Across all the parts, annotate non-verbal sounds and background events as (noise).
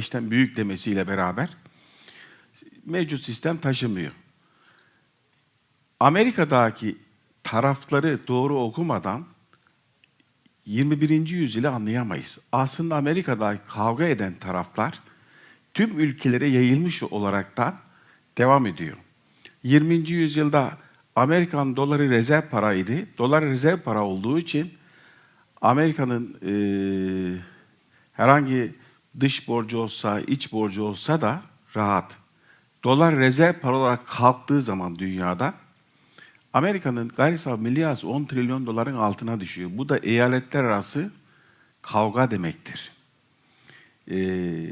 işten büyük demesiyle beraber mevcut sistem taşımıyor. Amerika'daki tarafları doğru okumadan 21. yüzyılı anlayamayız. Aslında Amerika'da kavga eden taraflar tüm ülkelere yayılmış olaraktan devam ediyor. 20. yüzyılda Amerikan doları rezerv paraydı. Dolar rezerv para olduğu için Amerika'nın eee, herhangi dış borcu olsa, iç borcu olsa da rahat. Dolar rezerv para olarak kalktığı zaman dünyada Amerika'nın gayri safi milli hasıla 10 trilyon doların altına düşüyor. Bu da eyaletler arası kavga demektir. Ee,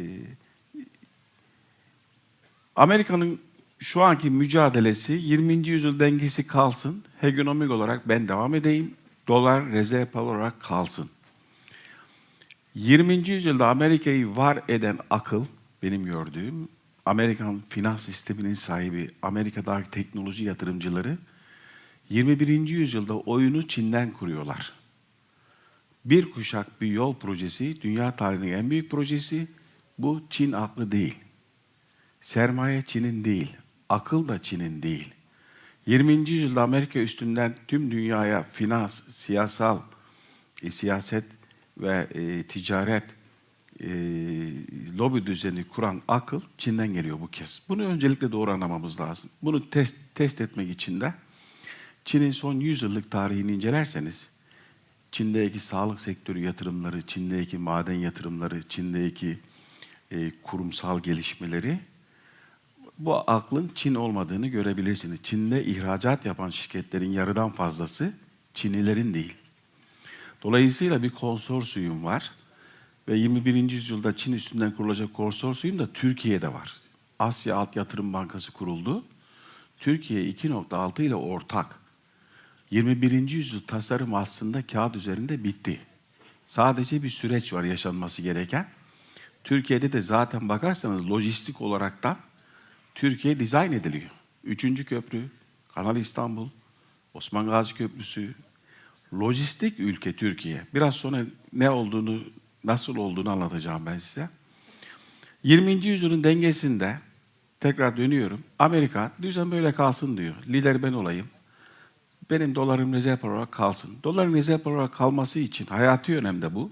Amerika'nın şu anki mücadelesi 20. yüzyıl dengesi kalsın. Hegemonik olarak ben devam edeyim. Dolar rezerv para olarak kalsın. 20. yüzyılda Amerika'yı var eden akıl, benim gördüğüm, Amerikan finans sisteminin sahibi, Amerika'daki teknoloji yatırımcıları, 21. yüzyılda oyunu Çin'den kuruyorlar. Bir kuşak bir yol projesi, dünya tarihinin en büyük projesi. Bu Çin aklı değil. Sermaye Çin'in değil, akıl da Çin'in değil. 20. yüzyılda Amerika üstünden tüm dünyaya finans, siyasal, e, siyaset ve e, ticaret e, lobi düzeni kuran akıl Çin'den geliyor bu kez. Bunu öncelikle doğru anlamamız lazım. Bunu test, test etmek için de Çin'in son 100 yıllık tarihini incelerseniz Çin'deki sağlık sektörü yatırımları, Çin'deki maden yatırımları, Çin'deki e, kurumsal gelişmeleri bu aklın Çin olmadığını görebilirsiniz. Çin'de ihracat yapan şirketlerin yarıdan fazlası Çinlilerin değil. Dolayısıyla bir konsorsiyum var ve 21. yüzyılda Çin üstünden kurulacak konsorsiyum da Türkiye'de var. Asya Alt Yatırım Bankası kuruldu. Türkiye 2.6 ile ortak. 21. yüzyıl tasarım aslında kağıt üzerinde bitti. Sadece bir süreç var yaşanması gereken. Türkiye'de de zaten bakarsanız lojistik olarak da Türkiye dizayn ediliyor. Üçüncü köprü, Kanal İstanbul, Osman Gazi Köprüsü, lojistik ülke Türkiye. Biraz sonra ne olduğunu, nasıl olduğunu anlatacağım ben size. 20. yüzyılın dengesinde tekrar dönüyorum. Amerika düzen böyle kalsın diyor. Lider ben olayım. Benim dolarım rezerv olarak kalsın. Doların rezerv olarak kalması için hayati önemde bu.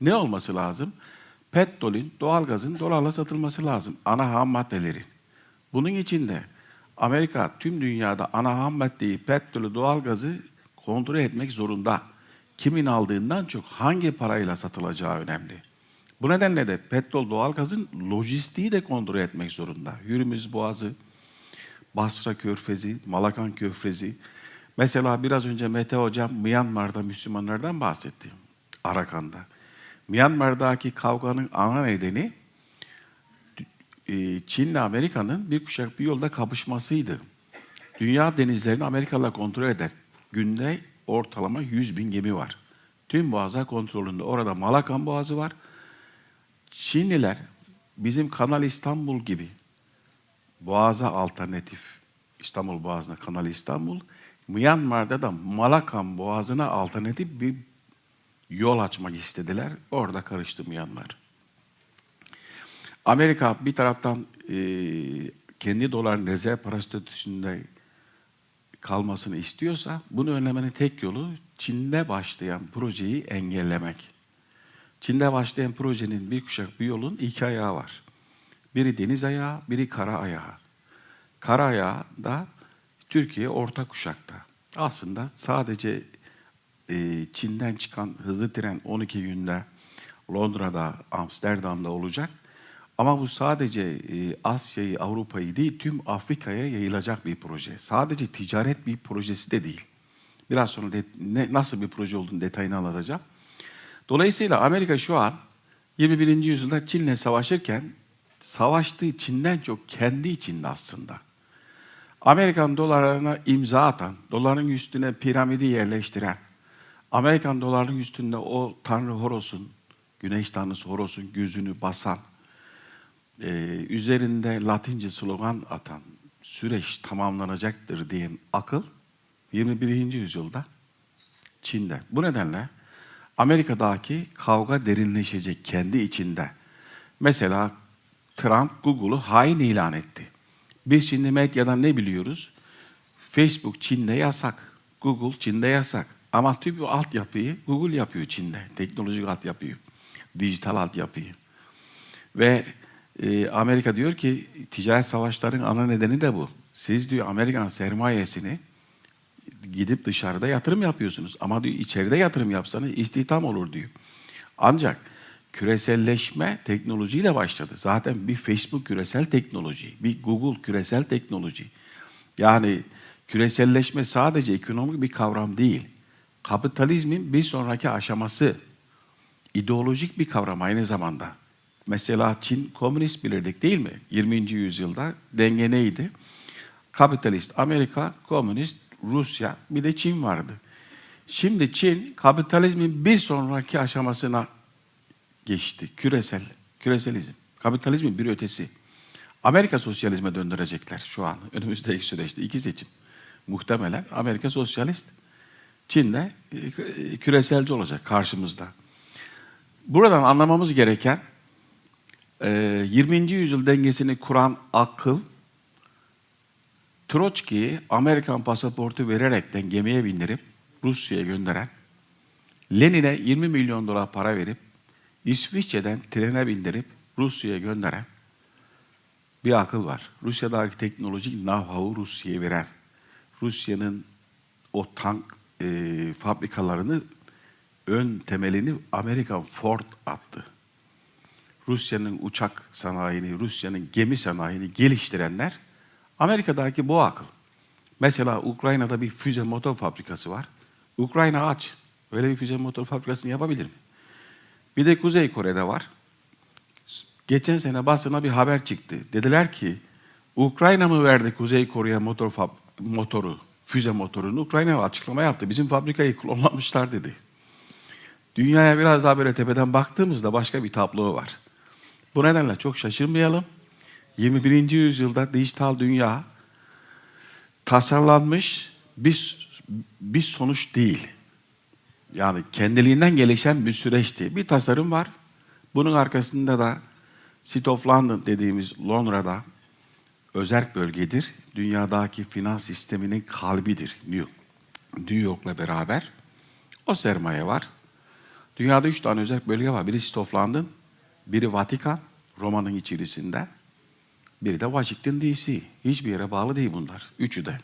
Ne olması lazım? Petrolün, doğalgazın dolarla satılması lazım. Ana ham maddelerin. Bunun için de Amerika tüm dünyada ana ham maddeyi, petrolü, doğalgazı kontrol etmek zorunda. Kimin aldığından çok hangi parayla satılacağı önemli. Bu nedenle de petrol, doğalgazın lojistiği de kontrol etmek zorunda. Hürmüz Boğazı, Basra Körfezi, Malakan Körfezi. Mesela biraz önce Mete Hocam Myanmar'da Müslümanlardan bahsetti. Arakan'da. Myanmar'daki kavganın ana nedeni e, Çin'le Amerika'nın bir kuşak bir yolda kapışmasıydı. Dünya denizlerini Amerikalılar kontrol eder. Günde ortalama 100 bin gemi var. Tüm boğazlar kontrolünde. Orada Malakan Boğazı var. Çinliler bizim Kanal İstanbul gibi Boğaz'a alternatif İstanbul Boğazı'na Kanal İstanbul, Myanmar'da da Malakan Boğazı'na alternatif bir yol açmak istediler. Orada karıştı Myanmar. Amerika bir taraftan e, kendi doların rezerv para statüsünde kalmasını istiyorsa bunu önlemenin tek yolu Çin'de başlayan projeyi engellemek. Çin'de başlayan projenin bir kuşak bir yolun iki ayağı var. Biri deniz ayağı, biri kara ayağı. Kara ayağı da Türkiye orta kuşakta. Aslında sadece e, Çin'den çıkan hızlı tren 12 günde Londra'da, Amsterdam'da olacak. Ama bu sadece e, Asya'yı, Avrupa'yı değil, tüm Afrika'ya yayılacak bir proje. Sadece ticaret bir projesi de değil. Biraz sonra de, ne, nasıl bir proje olduğunu detayını anlatacağım. Dolayısıyla Amerika şu an 21. yüzyılda Çin'le savaşırken savaştığı Çin'den çok kendi içinde aslında. Amerikan dolarlarına imza atan, doların üstüne piramidi yerleştiren, Amerikan dolarının üstünde o Tanrı Horos'un, Güneş Tanrısı Horos'un gözünü basan, e, üzerinde Latince slogan atan, süreç tamamlanacaktır diyen akıl 21. yüzyılda Çin'de. Bu nedenle Amerika'daki kavga derinleşecek kendi içinde. Mesela Trump Google'u hain ilan etti. Biz şimdi medyadan ne biliyoruz? Facebook Çin'de yasak. Google Çin'de yasak. Ama tüm bu altyapıyı Google yapıyor Çin'de. Teknolojik altyapıyı. Dijital altyapıyı. Ve e, Amerika diyor ki ticaret savaşların ana nedeni de bu. Siz diyor Amerikan sermayesini gidip dışarıda yatırım yapıyorsunuz. Ama diyor içeride yatırım yapsanız istihdam olur diyor. Ancak küreselleşme teknolojiyle başladı. Zaten bir Facebook küresel teknoloji, bir Google küresel teknoloji. Yani küreselleşme sadece ekonomik bir kavram değil. Kapitalizmin bir sonraki aşaması ideolojik bir kavram aynı zamanda. Mesela Çin komünist bilirdik değil mi? 20. yüzyılda denge neydi? Kapitalist Amerika, komünist Rusya, bir de Çin vardı. Şimdi Çin kapitalizmin bir sonraki aşamasına geçti. Küresel, küreselizm. Kapitalizmin bir ötesi. Amerika sosyalizme döndürecekler şu an (laughs) önümüzdeki süreçte iki seçim. Muhtemelen Amerika sosyalist, Çin de e, küreselci olacak karşımızda. Buradan anlamamız gereken e, 20. yüzyıl dengesini kuran akıl Troçki'yi Amerikan pasaportu vererekten gemiye bindirip Rusya'ya gönderen, Lenin'e 20 milyon dolar para verip İsviçre'den trene bindirip Rusya'ya gönderen bir akıl var. Rusya'daki teknolojik know-how'u Rusya'ya veren, Rusya'nın o tank e, fabrikalarını ön temelini Amerikan Ford attı. Rusya'nın uçak sanayini, Rusya'nın gemi sanayini geliştirenler Amerika'daki bu akıl. Mesela Ukrayna'da bir füze motor fabrikası var. Ukrayna aç. Öyle bir füze motor fabrikasını yapabilir mi? Bir de Kuzey Kore'de var. Geçen sene basına bir haber çıktı. Dediler ki Ukrayna mı verdi Kuzey Kore'ye motor motoru, füze motorunu? Ukrayna açıklama yaptı. Bizim fabrikayı klonlamışlar dedi. Dünyaya biraz daha böyle tepeden baktığımızda başka bir tablo var. Bu nedenle çok şaşırmayalım. 21. yüzyılda dijital dünya tasarlanmış bir, bir sonuç değil. Yani kendiliğinden gelişen bir süreçti. Bir tasarım var. Bunun arkasında da City of London dediğimiz Londra'da özerk bölgedir. Dünyadaki finans sisteminin kalbidir New. New York'la beraber. O sermaye var. Dünyada üç tane özerk bölge var. Biri City of London, biri Vatikan, Roma'nın içerisinde. Biri de Washington DC. Hiçbir yere bağlı değil bunlar. Üçü de.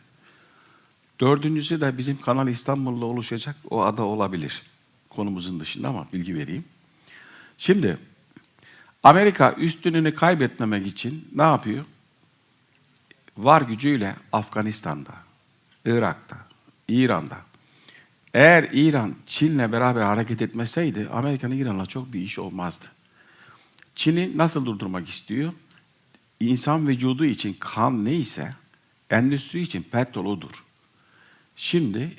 Dördüncüsü de bizim Kanal İstanbul'da oluşacak o ada olabilir. Konumuzun dışında ama bilgi vereyim. Şimdi Amerika üstünlüğünü kaybetmemek için ne yapıyor? Var gücüyle Afganistan'da, Irak'ta, İran'da. Eğer İran Çin'le beraber hareket etmeseydi Amerika'nın İran'la çok bir iş olmazdı. Çin'i nasıl durdurmak istiyor? İnsan vücudu için kan neyse endüstri için petrol odur. Şimdi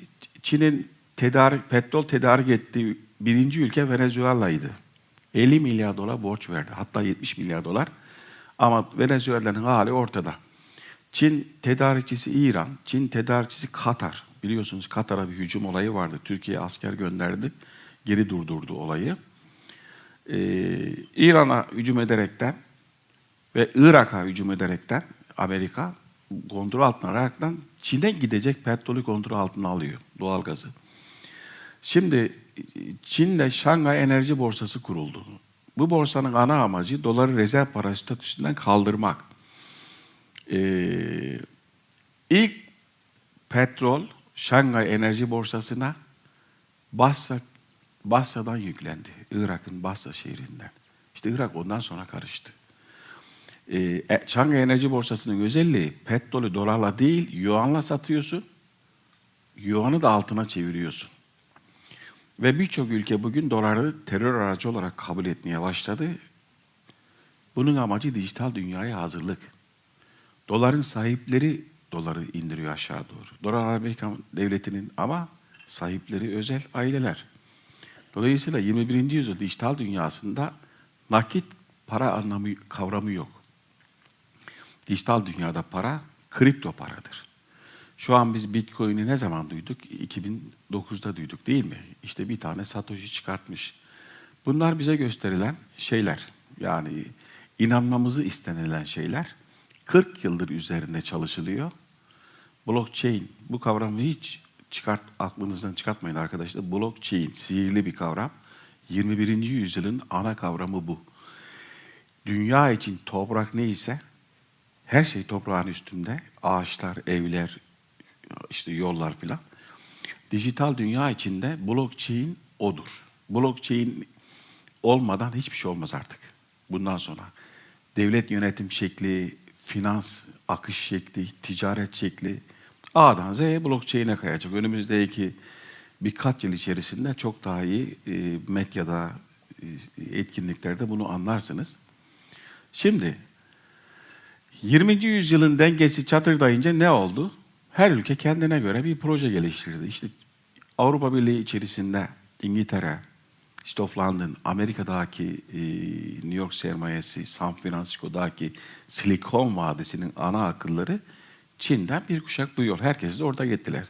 Çin'in tedarik, petrol tedarik ettiği birinci ülke Venezuela'ydı. 50 milyar dolar borç verdi. Hatta 70 milyar dolar. Ama Venezuela'nın hali ortada. Çin tedarikçisi İran, Çin tedarikçisi Katar. Biliyorsunuz Katar'a bir hücum olayı vardı. Türkiye asker gönderdi, geri durdurdu olayı. Ee, İran'a hücum ederekten ve Irak'a hücum ederekten Amerika kontrol altına alaraktan Çin'e gidecek petrolü kontrol altına alıyor, doğalgazı. Şimdi Çin'de Şangay Enerji Borsası kuruldu. Bu borsanın ana amacı doları rezerv para statüsünden kaldırmak. Ee, ilk petrol Şangay Enerji Borsası'na Basra, Basra'dan yüklendi. Irak'ın Basra şehrinden. İşte Irak ondan sonra karıştı. Ee, Şangay Enerji Borsası'nın özelliği petrolü dolarla değil, yuanla satıyorsun. Yuanı da altına çeviriyorsun. Ve birçok ülke bugün doları terör aracı olarak kabul etmeye başladı. Bunun amacı dijital dünyaya hazırlık. Doların sahipleri doları indiriyor aşağı doğru. Dolar Amerikan devletinin ama sahipleri özel aileler. Dolayısıyla 21. yüzyıl dijital dünyasında nakit para anlamı kavramı yok. Dijital dünyada para kripto paradır. Şu an biz Bitcoin'i ne zaman duyduk? 2009'da duyduk değil mi? İşte bir tane Satoshi çıkartmış. Bunlar bize gösterilen şeyler. Yani inanmamızı istenilen şeyler 40 yıldır üzerinde çalışılıyor. Blockchain bu kavramı hiç çıkart aklınızdan çıkartmayın arkadaşlar. Blockchain sihirli bir kavram. 21. yüzyılın ana kavramı bu. Dünya için toprak neyse her şey toprağın üstünde. Ağaçlar, evler, işte yollar filan. Dijital dünya içinde blockchain odur. Blockchain olmadan hiçbir şey olmaz artık. Bundan sonra devlet yönetim şekli, finans akış şekli, ticaret şekli A'dan Z'ye blockchain'e kayacak. Önümüzdeki birkaç yıl içerisinde çok daha iyi e, medyada, e, etkinliklerde bunu anlarsınız. Şimdi 20. yüzyılın dengesi çatırdayınca ne oldu? Her ülke kendine göre bir proje geliştirdi. İşte Avrupa Birliği içerisinde İngiltere, City of London, Amerika'daki e, New York sermayesi, San Francisco'daki Silikon Vadisi'nin ana akılları Çin'den bir kuşak bu yol. Herkesi de orada gittiler.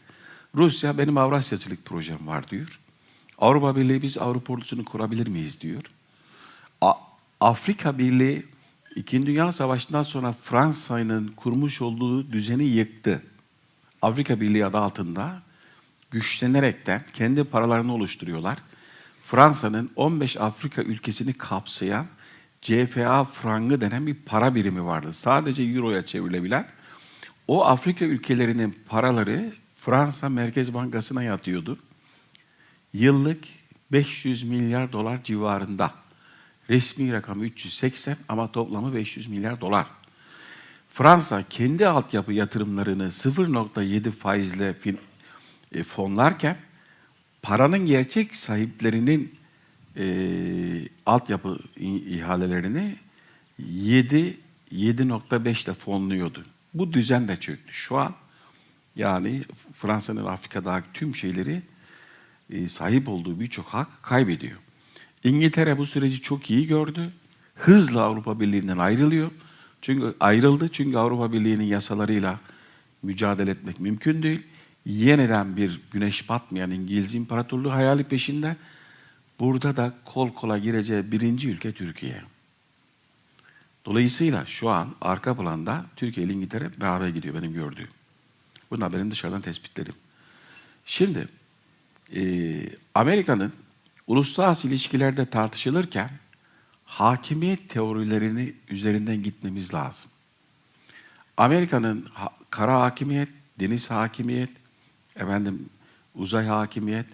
Rusya benim Avrasyacılık projem var diyor. Avrupa Birliği biz Avrupa ordusunu kurabilir miyiz diyor. A- Afrika Birliği İkinci Dünya Savaşı'ndan sonra Fransa'nın kurmuş olduğu düzeni yıktı. Afrika Birliği adı altında güçlenerekten kendi paralarını oluşturuyorlar. Fransa'nın 15 Afrika ülkesini kapsayan CFA frangı denen bir para birimi vardı. Sadece euroya çevrilebilen. O Afrika ülkelerinin paraları Fransa Merkez Bankası'na yatıyordu. Yıllık 500 milyar dolar civarında. Resmi rakamı 380 ama toplamı 500 milyar dolar. Fransa kendi altyapı yatırımlarını 0.7 faizle e, fonlarken paranın gerçek sahiplerinin e, altyapı ihalelerini 7 7.5 ile fonluyordu. Bu düzen de çöktü. Şu an yani Fransa'nın Afrika'daki tüm şeyleri e, sahip olduğu birçok hak kaybediyor. İngiltere bu süreci çok iyi gördü. Hızla Avrupa Birliği'nden ayrılıyor. Çünkü ayrıldı çünkü Avrupa Birliği'nin yasalarıyla mücadele etmek mümkün değil. Yeniden bir güneş batmayan İngiliz İmparatorluğu hayali peşinde. Burada da kol kola gireceği birinci ülke Türkiye. Dolayısıyla şu an arka planda Türkiye ile İngiltere beraber gidiyor benim gördüğüm. Bunlar benim dışarıdan tespitlerim. Şimdi e, Amerika'nın uluslararası ilişkilerde tartışılırken hakimiyet teorilerini üzerinden gitmemiz lazım. Amerika'nın ha- kara hakimiyet, deniz hakimiyet, efendim uzay hakimiyet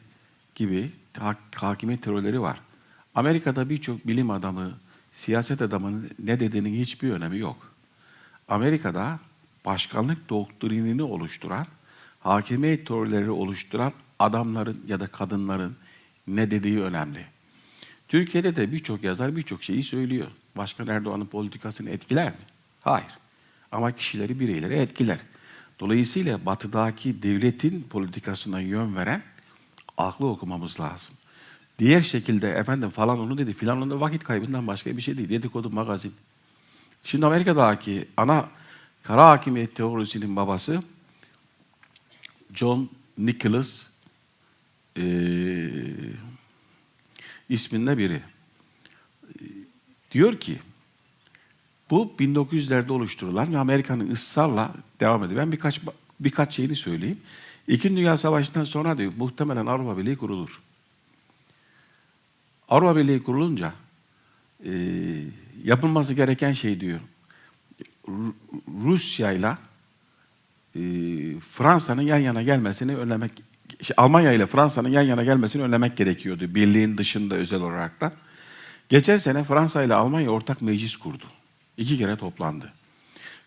gibi ha- hakimiyet teorileri var. Amerika'da birçok bilim adamı, siyaset adamının ne dediğinin hiçbir önemi yok. Amerika'da başkanlık doktrinini oluşturan, hakimiyet teorileri oluşturan adamların ya da kadınların ne dediği önemli. Türkiye'de de birçok yazar birçok şeyi söylüyor. Başkan Erdoğan'ın politikasını etkiler mi? Hayır. Ama kişileri, bireyleri etkiler. Dolayısıyla batıdaki devletin politikasına yön veren aklı okumamız lazım. Diğer şekilde efendim falan onu dedi, filan onu vakit kaybından başka bir şey değil. Dedikodu magazin. Şimdi Amerika'daki ana kara hakimiyet teorisinin babası John Nicholas eee isminde biri. Diyor ki bu 1900'lerde oluşturulan ve Amerika'nın ısrarla devam ediyor. Ben birkaç birkaç şeyini söyleyeyim. İkinci Dünya Savaşı'ndan sonra diyor muhtemelen Avrupa Birliği kurulur. Avrupa Birliği kurulunca e, yapılması gereken şey diyor. Ru- Rusya'yla e, Fransa'nın yan yana gelmesini önlemek, şey, Almanya ile Fransa'nın yan yana gelmesini önlemek gerekiyordu. Birliğin dışında özel olarak da. Geçen sene Fransa ile Almanya ortak meclis kurdu. İki kere toplandı.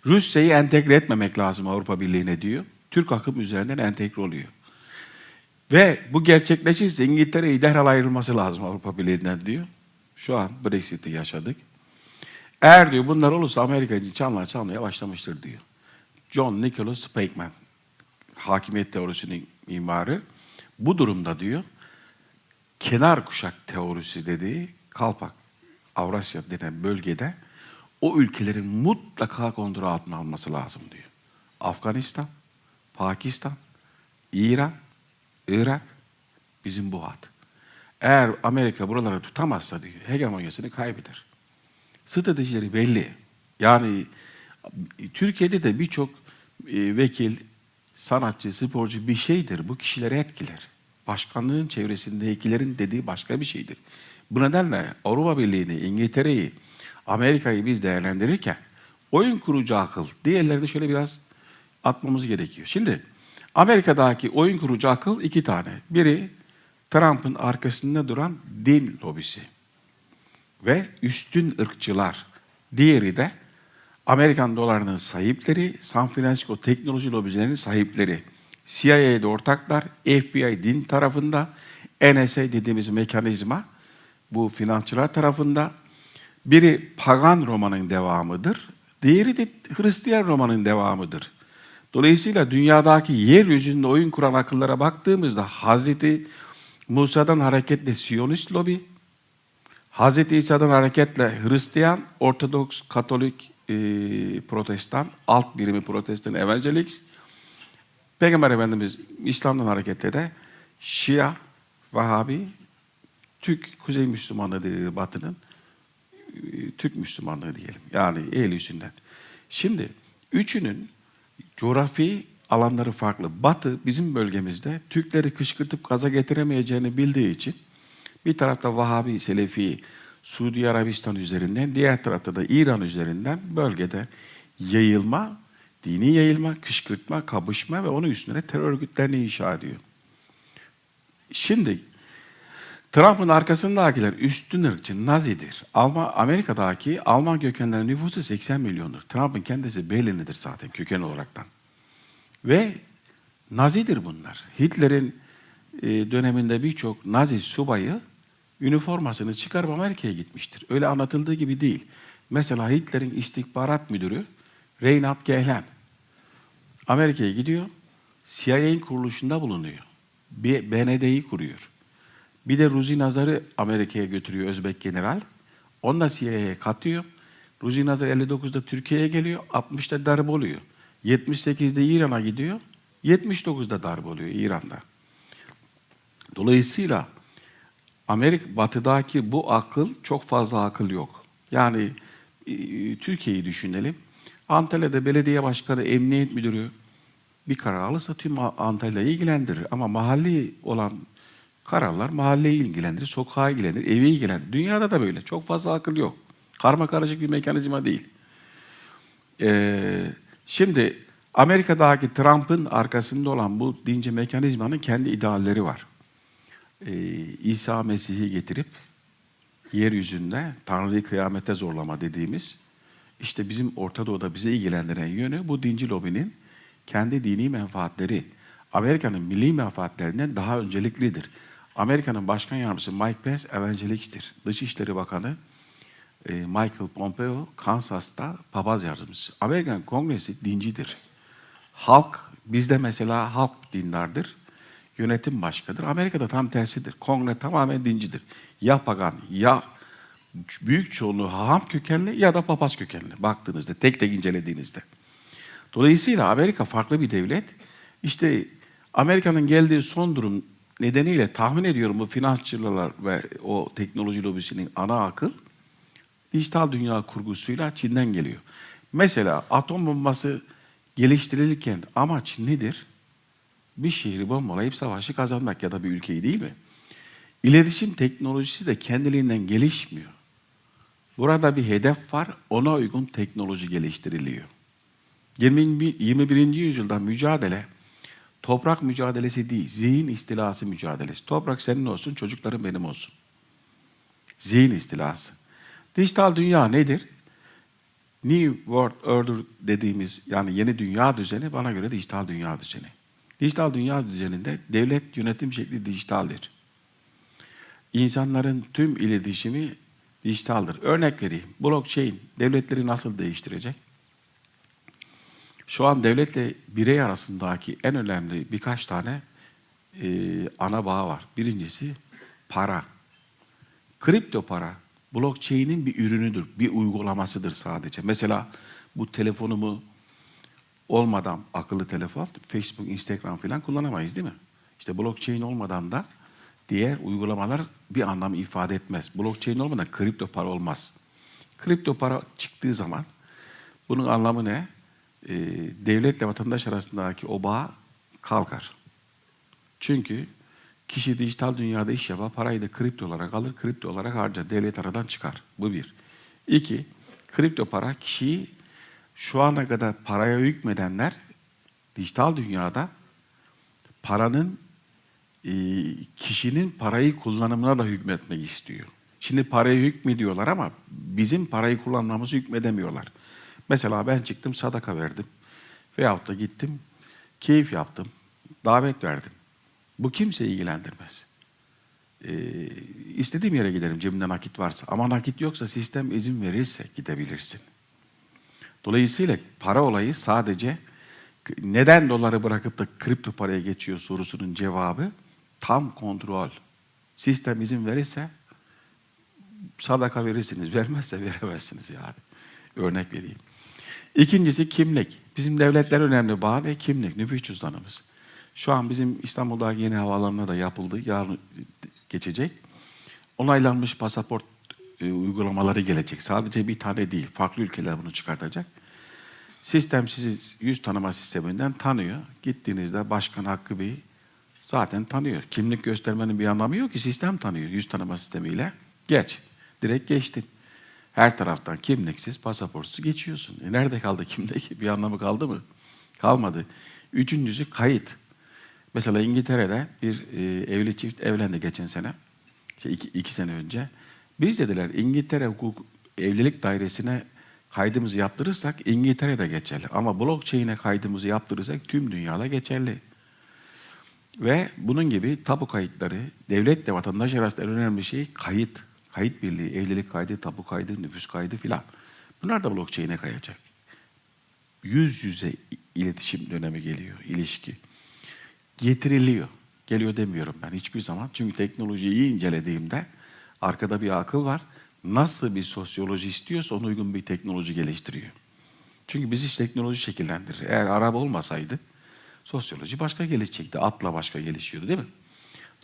Rusya'yı entegre etmemek lazım Avrupa Birliği'ne diyor. Türk akım üzerinden entegre oluyor. Ve bu gerçekleşirse İngiltere'yi derhal ayrılması lazım Avrupa Birliği'nden diyor. Şu an Brexit'i yaşadık. Eğer diyor bunlar olursa Amerika için çanlar çalmaya başlamıştır diyor. John Nicholas Spakeman, hakimiyet teorisinin mimarı. Bu durumda diyor, kenar kuşak teorisi dediği Kalpak, Avrasya denen bölgede o ülkelerin mutlaka kontrol altına alması lazım diyor. Afganistan, Pakistan, İran, Irak, bizim bu hat. Eğer Amerika buraları tutamazsa diyor, hegemonyasını kaybeder. stratejileri belli. Yani Türkiye'de de birçok e, vekil, sanatçı, sporcu bir şeydir. Bu kişileri etkiler. Başkanlığın çevresindekilerin dediği başka bir şeydir. Bu nedenle Avrupa Birliği'ni, İngiltere'yi, Amerika'yı biz değerlendirirken oyun kurucu akıl, diğerlerini şöyle biraz atmamız gerekiyor. Şimdi Amerika'daki oyun kurucu akıl iki tane. Biri Trump'ın arkasında duran din lobisi ve üstün ırkçılar. Diğeri de Amerikan dolarının sahipleri, San Francisco teknoloji lobilerinin sahipleri. CIA'de ortaklar, FBI din tarafında, NSA dediğimiz mekanizma bu finansçılar tarafında. Biri pagan romanın devamıdır, diğeri de Hristiyan romanın devamıdır. Dolayısıyla dünyadaki yeryüzünde oyun kuran akıllara baktığımızda Hazreti Musa'dan hareketle Siyonist lobi, Hazreti İsa'dan hareketle Hristiyan, Ortodoks, Katolik, e, Protestan, alt birimi Protestan, Evangeliks, Peygamber Efendimiz İslam'dan hareketle de Şia, Vahabi, Türk, Kuzey Müslümanlığı dediği Batı'nın e, Türk Müslümanlığı diyelim. Yani ehl sünnet. Şimdi üçünün coğrafi alanları farklı. Batı bizim bölgemizde Türkleri kışkırtıp gaza getiremeyeceğini bildiği için bir tarafta Vahabi, Selefi, Suudi Arabistan üzerinden, diğer tarafta da İran üzerinden bölgede yayılma, dini yayılma, kışkırtma, kabışma ve onun üstüne terör örgütlerini inşa ediyor. Şimdi Trump'ın arkasındakiler üstün ırkçı, Nazidir. Alman, Amerika'daki Alman kökenlerin nüfusu 80 milyondur. Trump'ın kendisi Berlinlidir zaten köken olaraktan. Ve Nazidir bunlar. Hitler'in e, döneminde birçok Nazi subayı üniformasını çıkarıp Amerika'ya gitmiştir. Öyle anlatıldığı gibi değil. Mesela Hitler'in istihbarat müdürü Reinhard Gehlen Amerika'ya gidiyor. CIA'nin kuruluşunda bulunuyor. Bir BND'yi kuruyor. Bir de Ruzi Nazar'ı Amerika'ya götürüyor Özbek general. Onu da CIA'ya katıyor. Ruzi Nazar 59'da Türkiye'ye geliyor. 60'da darbe oluyor. 78'de İran'a gidiyor. 79'da darbe oluyor İran'da. Dolayısıyla Amerika batıdaki bu akıl çok fazla akıl yok. Yani e, Türkiye'yi düşünelim. Antalya'da belediye başkanı, emniyet müdürü bir karar alırsa tüm Antalya'yı ilgilendirir. Ama mahalli olan kararlar mahalleyi ilgilendirir, sokağı ilgilendirir, evi ilgilendirir. Dünyada da böyle. Çok fazla akıl yok. Karma karışık bir mekanizma değil. Ee, şimdi Amerika'daki Trump'ın arkasında olan bu dinci mekanizmanın kendi idealleri var. Ee, İsa Mesih'i getirip yeryüzünde Tanrı'yı kıyamete zorlama dediğimiz işte bizim Orta Doğu'da bizi ilgilendiren yönü bu dinci lobinin kendi dini menfaatleri Amerika'nın milli menfaatlerinden daha önceliklidir. Amerika'nın başkan yardımcısı Mike Pence evangeliktir. Dışişleri Bakanı e, Michael Pompeo Kansas'ta papaz yardımcısı. Amerikan Kongresi dincidir. Halk, bizde mesela halk dindardır. Yönetim başkadır. Amerika'da tam tersidir. Kongre tamamen dincidir. Ya pagan, ya büyük çoğunluğu haham kökenli ya da papaz kökenli baktığınızda, tek tek incelediğinizde. Dolayısıyla Amerika farklı bir devlet. İşte Amerika'nın geldiği son durum nedeniyle tahmin ediyorum bu finansçılar ve o teknoloji lobisinin ana akıl dijital dünya kurgusuyla Çin'den geliyor. Mesela atom bombası geliştirilirken amaç nedir? Bir şehri bombalayıp savaşı kazanmak ya da bir ülkeyi değil mi? İletişim teknolojisi de kendiliğinden gelişmiyor. Burada bir hedef var, ona uygun teknoloji geliştiriliyor. 21. yüzyılda mücadele, toprak mücadelesi değil, zihin istilası mücadelesi. Toprak senin olsun, çocukların benim olsun. Zihin istilası. Dijital dünya nedir? New World Order dediğimiz yani yeni dünya düzeni bana göre dijital dünya düzeni. Dijital dünya düzeninde devlet yönetim şekli dijitaldir. İnsanların tüm iletişimi dijitaldir. Örnek vereyim. Blockchain devletleri nasıl değiştirecek? Şu an devletle birey arasındaki en önemli birkaç tane e, ana bağ var. Birincisi para. Kripto para blockchain'in bir ürünüdür, bir uygulamasıdır sadece. Mesela bu telefonumu olmadan akıllı telefon, Facebook, Instagram falan kullanamayız değil mi? İşte blockchain olmadan da diğer uygulamalar bir anlam ifade etmez. Blockchain olmadan kripto para olmaz. Kripto para çıktığı zaman bunun anlamı ne? Ee, devletle vatandaş arasındaki o bağ kalkar. Çünkü kişi dijital dünyada iş yapar, parayı da kripto olarak alır, kripto olarak harcar, devlet aradan çıkar. Bu bir. İki, kripto para kişiyi şu ana kadar paraya hükmedenler dijital dünyada paranın e, kişinin parayı kullanımına da hükmetmek istiyor. Şimdi paraya hükmediyorlar ama bizim parayı kullanmamızı hükmedemiyorlar. Mesela ben çıktım sadaka verdim. Veyahut da gittim keyif yaptım, davet verdim. Bu kimseyi ilgilendirmez. Ee, istediğim yere giderim cebimde nakit varsa. Ama nakit yoksa sistem izin verirse gidebilirsin. Dolayısıyla para olayı sadece neden doları bırakıp da kripto paraya geçiyor sorusunun cevabı tam kontrol. Sistem izin verirse sadaka verirsiniz, vermezse veremezsiniz yani. Örnek vereyim. İkincisi kimlik. Bizim devletler önemli bağ ve kimlik, nüfus cüzdanımız. Şu an bizim İstanbul'da yeni havaalanına da yapıldı, yarın geçecek. Onaylanmış pasaport e, uygulamaları gelecek. Sadece bir tane değil, farklı ülkeler bunu çıkartacak. Sistem sizi yüz tanıma sisteminden tanıyor. Gittiğinizde Başkan Hakkı Bey zaten tanıyor. Kimlik göstermenin bir anlamı yok ki sistem tanıyor yüz tanıma sistemiyle. Geç. Direkt geçtin. Her taraftan kimliksiz, pasaportsuz geçiyorsun. E nerede kaldı kimlik? (laughs) Bir anlamı kaldı mı? Kalmadı. Üçüncüsü kayıt. Mesela İngiltere'de bir e, evli çift evlendi geçen sene. İşte iki, iki sene önce. Biz dediler İngiltere hukuk evlilik dairesine kaydımızı yaptırırsak İngiltere'de geçerli. Ama blockchain'e kaydımızı yaptırırsak tüm dünyada geçerli. Ve bunun gibi tapu kayıtları, devletle vatandaş arasında en önemli şey kayıt. Kayıt birliği, evlilik kaydı, tapu kaydı, nüfus kaydı filan. Bunlar da blockchain'e kayacak. Yüz yüze iletişim dönemi geliyor, ilişki. Getiriliyor. Geliyor demiyorum ben hiçbir zaman. Çünkü teknolojiyi iyi incelediğimde arkada bir akıl var. Nasıl bir sosyoloji istiyorsa ona uygun bir teknoloji geliştiriyor. Çünkü biz hiç teknoloji şekillendirir. Eğer araba olmasaydı sosyoloji başka gelişecekti. Atla başka gelişiyordu değil mi?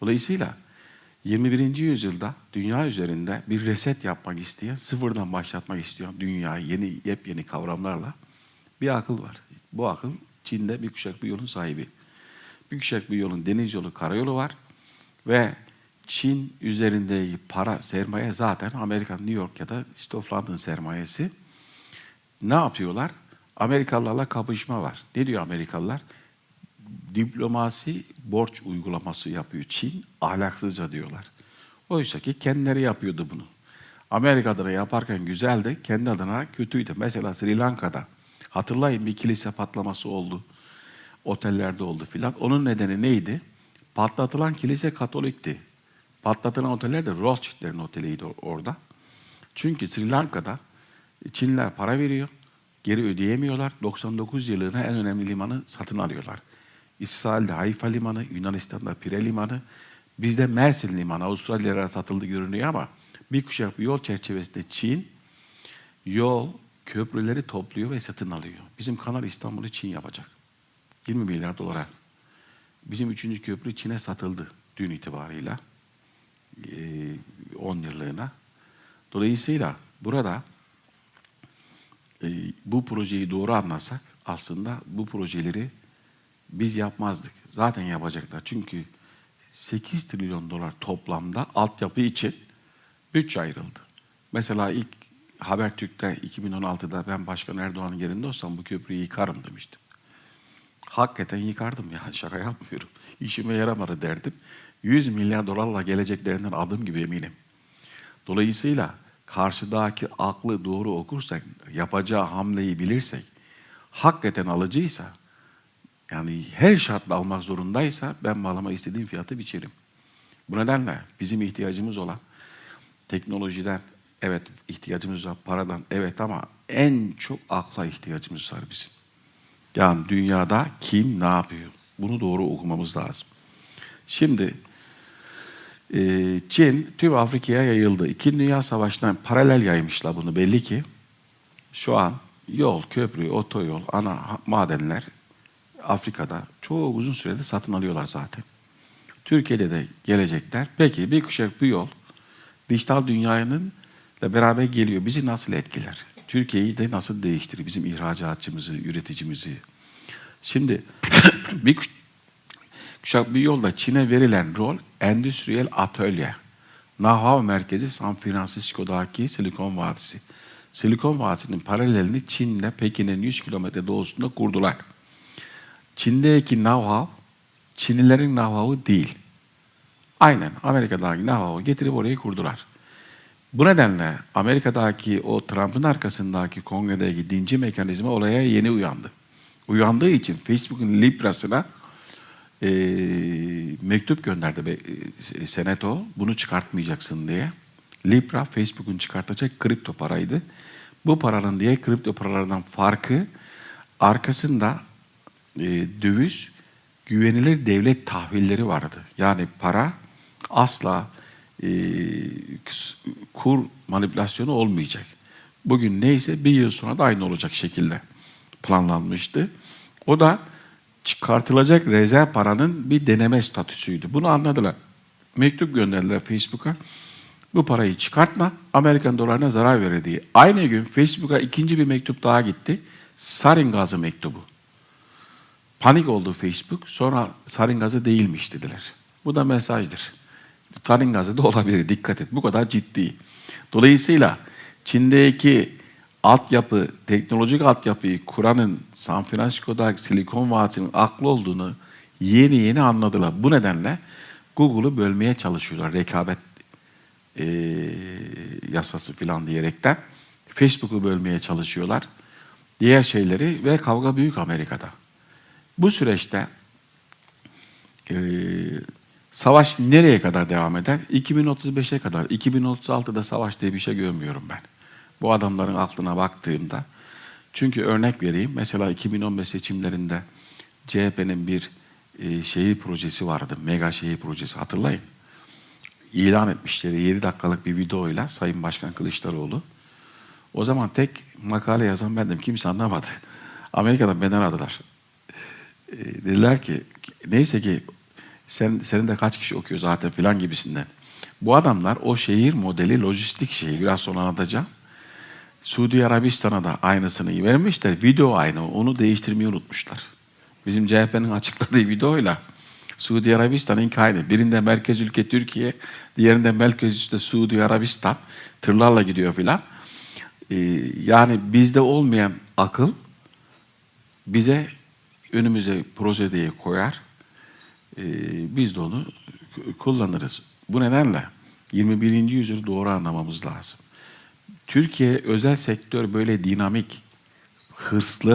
Dolayısıyla 21. yüzyılda dünya üzerinde bir reset yapmak isteyen, sıfırdan başlatmak isteyen dünyayı yeni yepyeni kavramlarla bir akıl var. Bu akıl Çin'de bir kuşak bir yolun sahibi. Bir kuşak bir yolun deniz yolu, karayolu var ve Çin üzerindeki para, sermaye zaten Amerika, New York ya da City of sermayesi. Ne yapıyorlar? Amerikalılarla kapışma var. Ne diyor Amerikalılar? Diplomasi borç uygulaması yapıyor Çin, ahlaksızca diyorlar. Oysa ki kendileri yapıyordu bunu. Amerika adına yaparken güzeldi, kendi adına kötüydü. Mesela Sri Lanka'da hatırlayın bir kilise patlaması oldu. Otellerde oldu filan. Onun nedeni neydi? Patlatılan kilise Katolikti. Patlatılan oteller de Rothschild'lerin oteliydi orada. Çünkü Sri Lanka'da Çinliler para veriyor, geri ödeyemiyorlar. 99 yılına en önemli limanı satın alıyorlar. İsrail'de Hayfa Limanı, Yunanistan'da Pire Limanı, bizde Mersin Limanı, Avustralyalara satıldı görünüyor ama bir kuşak bir yol çerçevesinde Çin yol, köprüleri topluyor ve satın alıyor. Bizim Kanal İstanbul'u Çin yapacak. 20 milyar dolar. Bizim üçüncü köprü Çin'e satıldı dün itibarıyla. 10 yıllığına. Dolayısıyla burada bu projeyi doğru anlasak aslında bu projeleri biz yapmazdık. Zaten yapacaklar. Çünkü 8 trilyon dolar toplamda altyapı için bütçe ayrıldı. Mesela ilk Habertürk'te 2016'da ben Başkan Erdoğan'ın yerinde olsam bu köprüyü yıkarım demiştim. Hakikaten yıkardım yani şaka yapmıyorum. (laughs) İşime yaramadı derdim. 100 milyar dolarla geleceklerinden adım gibi eminim. Dolayısıyla karşıdaki aklı doğru okursak, yapacağı hamleyi bilirsek, hakikaten alıcıysa yani her şartla almak zorundaysa ben malıma istediğim fiyatı biçerim. Bu nedenle bizim ihtiyacımız olan teknolojiden evet ihtiyacımız var, paradan evet ama en çok akla ihtiyacımız var bizim. Yani dünyada kim ne yapıyor? Bunu doğru okumamız lazım. Şimdi Çin tüm Afrika'ya yayıldı. İkinci Dünya Savaşı'ndan paralel yaymışlar bunu belli ki. Şu an yol, köprü, otoyol, ana madenler Afrika'da çoğu uzun sürede satın alıyorlar zaten. Türkiye'de de gelecekler. Peki bir kuşak bu yol dijital dünyanın beraber geliyor. Bizi nasıl etkiler? Türkiye'yi de nasıl değiştirir? Bizim ihracatçımızı, üreticimizi. Şimdi (clears throat) bir kuş- kuşak bir yolda Çin'e verilen rol endüstriyel atölye. Know-how merkezi San Francisco'daki Silikon Vadisi. Silikon Vadisi'nin paralelini Çin'le Pekin'in 100 kilometre doğusunda kurdular. Çin'deki know-how Çinlilerin know-how'u değil. Aynen Amerika'daki know-how'u getirip orayı kurdular. Bu nedenle Amerika'daki o Trump'ın arkasındaki kongredeki dinci mekanizma olaya yeni uyandı. Uyandığı için Facebook'un Libra'sına e, mektup gönderdi be- e, senato bunu çıkartmayacaksın diye. Libra Facebook'un çıkartacak kripto paraydı. Bu paranın diye kripto paralardan farkı arkasında e, döviz güvenilir devlet tahvilleri vardı. Yani para asla e, kur manipülasyonu olmayacak. Bugün neyse bir yıl sonra da aynı olacak şekilde planlanmıştı. O da çıkartılacak rezerv paranın bir deneme statüsüydü. Bunu anladılar. Mektup gönderdiler Facebook'a. Bu parayı çıkartma, Amerikan dolarına zarar verir diye. Aynı gün Facebook'a ikinci bir mektup daha gitti. Sarin gazı mektubu. Panik oldu Facebook. Sonra sarin gazı değilmiş dediler. Bu da mesajdır. Sarin gazı da olabilir. Dikkat et. Bu kadar ciddi. Dolayısıyla Çin'deki altyapı, teknolojik altyapıyı kuranın San Francisco'daki Silikon Vadisi'nin aklı olduğunu yeni yeni anladılar. Bu nedenle Google'u bölmeye çalışıyorlar. Rekabet e, yasası filan diyerekten. Facebook'u bölmeye çalışıyorlar. Diğer şeyleri ve kavga büyük Amerika'da. Bu süreçte e, savaş nereye kadar devam eder? 2035'e kadar. 2036'da savaş diye bir şey görmüyorum ben. Bu adamların aklına baktığımda. Çünkü örnek vereyim. Mesela 2015 seçimlerinde CHP'nin bir e, şehir projesi vardı. Mega şehir projesi hatırlayın. İlan etmişleri 7 dakikalık bir videoyla Sayın Başkan Kılıçdaroğlu. O zaman tek makale yazan bendim. Kimse anlamadı. Amerika'dan beni aradılar. E, dediler ki neyse ki sen senin de kaç kişi okuyor zaten filan gibisinden. Bu adamlar o şehir modeli lojistik şehir biraz sonra anlatacağım. Suudi Arabistan'a da aynısını vermişler. Video aynı. Onu değiştirmeyi unutmuşlar. Bizim CHP'nin (laughs) açıkladığı videoyla Suudi Arabistan'ın aynı. Birinde merkez ülke Türkiye, diğerinde merkez ülke Suudi Arabistan. Tırlarla gidiyor filan. Ee, yani bizde olmayan akıl bize önümüze proje diye koyar. Ee, biz de onu kullanırız. Bu nedenle 21. yüzyılı doğru anlamamız lazım. Türkiye özel sektör böyle dinamik, hırslı